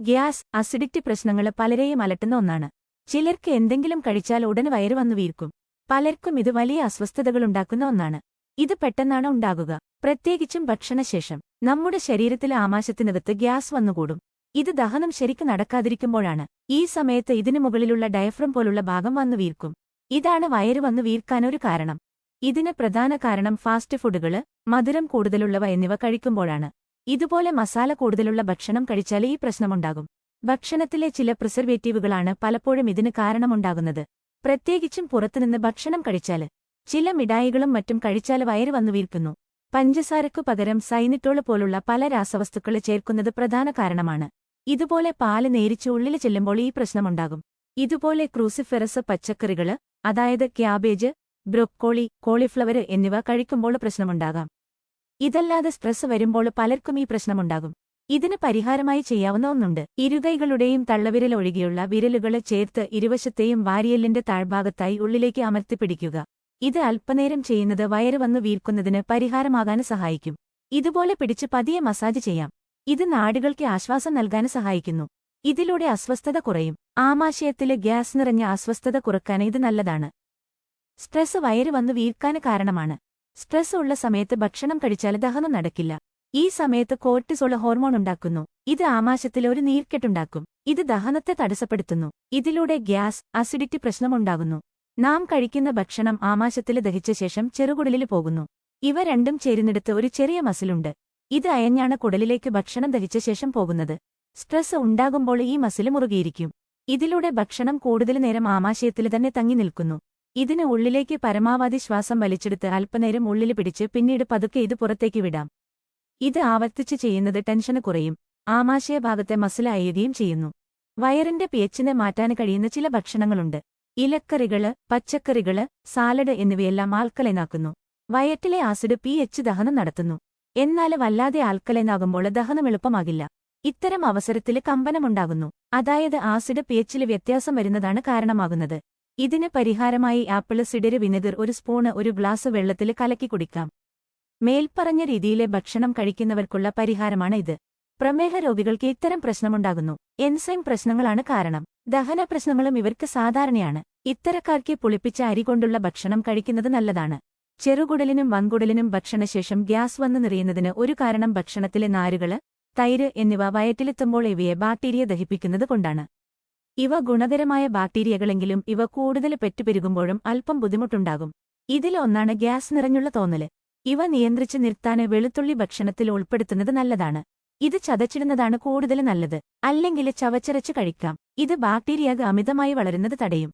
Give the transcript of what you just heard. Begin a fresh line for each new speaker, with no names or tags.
Gas acidity പ്രശ്നങ്ങൾ പലരെയും അലട്ടുന്ന ഒന്നാണ്. ചിലർക്ക് എന്തെങ്കിലും കഴിച്ചാൽ ഉടൻ വയറ് വന്നു വീർക്കും. പലർക്കും ഇത് വലിയ അസ്വസ്ഥതകളുണ്ടാക്കുന്ന ഒന്നാണ്. ഇത് പെട്ടെന്നാണ് ഉണ്ടാകുക. പ്രത്യേകിച്ചും ഭക്ഷണശേഷം. നമ്മുടെ ശരീരത്തിലെ ആമാശത്തിനകത്ത് ഗ്യാസ് വന്നുകൂടും. ഇത് ദഹനം ശരിക്ക് നടക്കാതിരിക്കുമ്പോഴാണ്. ഈ സമയത്ത് ഇതിനു മുകളിലുള്ള ഡയഫ്രം പോലുള്ള ഭാഗം വന്നു വീർക്കും. ഇതാണ് വയറ് വന്നു വീർക്കാനൊരു കാരണം. ഇതിന് പ്രധാന കാരണം ഫാസ്റ്റ് ഫുഡുകൾ മധുരം കൂടുതലുള്ളവ എന്നിവ കഴിക്കുമ്പോഴാണ്. ഇതുപോലെ മസാല കൂടുതലുള്ള ഭക്ഷണം കഴിച്ചാൽ ഈ പ്രശ്നമുണ്ടാകും. ഭക്ഷണത്തിലെ ചില പ്രിസർവേറ്റീവുകളാണ് പലപ്പോഴും ഇതിന് കാരണമുണ്ടാകുന്നത്. പ്രത്യേകിച്ചും പുറത്തുനിന്ന് ഭക്ഷണം കഴിച്ചാൽ ചില മിഠായികളും മറ്റും കഴിച്ചാൽ വയറ് വന്നു വീർക്കുന്നു. പഞ്ചസാരക്കു പകരം സൈനിട്ടോൾ പോലുള്ള പല രാസവസ്തുക്കൾ ചേർക്കുന്നത് പ്രധാന കാരണമാണ്. ഇതുപോലെ പാൽ നേരിച്ച് ഉള്ളിൽ ചെല്ലുമ്പോൾ ഈ പ്രശ്നമുണ്ടാകും. ഇതുപോലെ ക്രൂസിഫെറസ് പച്ചക്കറികൾ അതായത് ക്യാബേജ് ബ്രൊക്കോളി കോളിഫ്ലവർ എന്നിവ കഴിക്കുമ്പോൾ പ്രശ്നമുണ്ടാകാം. ഇതല്ലാതെ സ്ട്രെസ് വരുമ്പോൾ പലർക്കും ഈ പ്രശ്നമുണ്ടാകും. ഇതിന് പരിഹാരമായി ചെയ്യാവുന്ന ഒന്നുണ്ട്. ഇരുകൈകളുടെയും തള്ളവിരൽ ഒഴികെയുള്ള വിരലുകളെ ചേർത്ത് ഇരുവശത്തെയും വാരിയല്ലിന്റെ താഴ്ഭാഗത്തായി ഉള്ളിലേക്ക് അമർത്തിപ്പിടിക്കുക. ഇത് അല്പനേരം ചെയ്യുന്നത് വയറ് വന്നു വീർക്കുന്നതിന് പരിഹാരമാകാൻ സഹായിക്കും. ഇതുപോലെ പിടിച്ച് പതിയെ മസാജ് ചെയ്യാം. ഇത് നാടുകൾക്ക് ആശ്വാസം നൽകാൻ സഹായിക്കുന്നു. ഇതിലൂടെ അസ്വസ്ഥത കുറയും. ആമാശയത്തിലെ ഗ്യാസ് നിറഞ്ഞ അസ്വസ്ഥത കുറയ്ക്കാൻ ഇത് നല്ലതാണ്. സ്ട്രെസ് വയറ് വന്നു വീർക്കാൻ കാരണമാണ്. സ്ട്രെസ് ഉള്ള സമയത്ത് ഭക്ഷണം കഴിച്ചാൽ ദഹനം നടക്കില്ല. ഈ സമയത്ത് കോർട്ടിസോൾ ഹോർമോൺ ഉണ്ടാക്കുന്നു. ഇത് ആമാശത്തിൽ ഒരു നീർക്കെട്ടുണ്ടാക്കും. ഇത് ദഹനത്തെ തടസ്സപ്പെടുത്തുന്നു. ഇതിലൂടെ ഗ്യാസ് അസിഡിറ്റി പ്രശ്നമുണ്ടാകുന്നു. നാം കഴിക്കുന്ന ഭക്ഷണം ആമാശത്തിൽ ദഹിച്ച ശേഷം ചെറുകുടലിൽ പോകുന്നു. ഇവ രണ്ടും ചേരുന്നിടത്ത് ഒരു ചെറിയ മസിലുണ്ട്. ഇത് അയഞ്ഞാണ് കുടലിലേക്ക് ഭക്ഷണം ദഹിച്ച ശേഷം പോകുന്നത്. സ്ട്രെസ് ഉണ്ടാകുമ്പോൾ ഈ മസിൽ മുറുകിയിരിക്കും. ഇതിലൂടെ ഭക്ഷണം കൂടുതൽ നേരം ആമാശയത്തിൽ തന്നെ തങ്ങി നിൽക്കുന്നു. ഇതിന് ഉള്ളിലേക്ക് പരമാവധി ശ്വാസം വലിച്ചെടുത്ത് അല്പനേരം ഉള്ളിൽ പിടിച്ച് പിന്നീട് പതുക്കെ ഇത് പുറത്തേക്ക് വിടാം. ഇത് ആവർത്തിച്ച് ചെയ്യുന്നത് ടെൻഷന് കുറയും ആമാശയഭാഗത്തെ മസിൽ അയയുകയും ചെയ്യുന്നു. വയറിന്റെ പിയച്ചിനെ മാറ്റാൻ കഴിയുന്ന ചില ഭക്ഷണങ്ങളുണ്ട്. ഇലക്കറികൾ പച്ചക്കറികൾ സാലഡ് എന്നിവയെല്ലാം ആൽക്കലൈനാക്കുന്നു. വയറ്റിലെ ആസിഡ് പി എച്ച് ദഹനം നടത്തുന്നു. എന്നാൽ വല്ലാതെ ആൽക്കലൈനാകുമ്പോൾ ദഹനം എളുപ്പമാകില്ല. ഇത്തരം അവസരത്തിൽ കമ്പനമുണ്ടാകുന്നു. അതായത് ആസിഡ് പിഎച്ചിൽ വ്യത്യാസം വരുന്നതാണ് കാരണമാകുന്നത്. ഇതിന് പരിഹാരമായി ആപ്പിൾ സിഡര് വിനെതിർ ഒരു സ്പൂണ് ഒരു ഗ്ലാസ് വെള്ളത്തിൽ കലക്കി കുടിക്കാം. മേൽപ്പറഞ്ഞ രീതിയിലെ ഭക്ഷണം കഴിക്കുന്നവർക്കുള്ള പരിഹാരമാണ് ഇത്. പ്രമേഹ രോഗികൾക്ക് ഇത്തരം പ്രശ്നമുണ്ടാകുന്നു. എൻസൈം പ്രശ്നങ്ങളാണ് കാരണം. ദഹന പ്രശ്നങ്ങളും ഇവർക്ക് സാധാരണയാണ്. ഇത്തരക്കാർക്ക് പുളിപ്പിച്ച അരി കൊണ്ടുള്ള ഭക്ഷണം കഴിക്കുന്നത് നല്ലതാണ്. ചെറുകുടലിനും വൻകുടലിനും ഭക്ഷണശേഷം ഗ്യാസ് വന്നു നിറയുന്നതിന് ഒരു കാരണം ഭക്ഷണത്തിലെ നാരുകൾ തൈര് എന്നിവ വയറ്റിലെത്തുമ്പോൾ ഇവയെ ബാക്ടീരിയ ദഹിപ്പിക്കുന്നത് കൊണ്ടാണ്. ഇവ ഗുണകരമായ ബാക്ടീരിയകളെങ്കിലും ഇവ കൂടുതൽ പെറ്റുപെരുകുമ്പോഴും അല്പം ബുദ്ധിമുട്ടുണ്ടാകും. ഇതിലൊന്നാണ് ഗ്യാസ് നിറഞ്ഞുള്ള തോന്നൽ. ഇവ നിയന്ത്രിച്ച് നിർത്താന് വെളുത്തുള്ളി ഭക്ഷണത്തിൽ ഉൾപ്പെടുത്തുന്നത് നല്ലതാണ്. ഇത് ചതച്ചിടുന്നതാണ് കൂടുതൽ നല്ലത്. അല്ലെങ്കിൽ ചവച്ചരച്ച് കഴിക്കാം. ഇത് ബാക്ടീരിയക അമിതമായി വളരുന്നത് തടയും.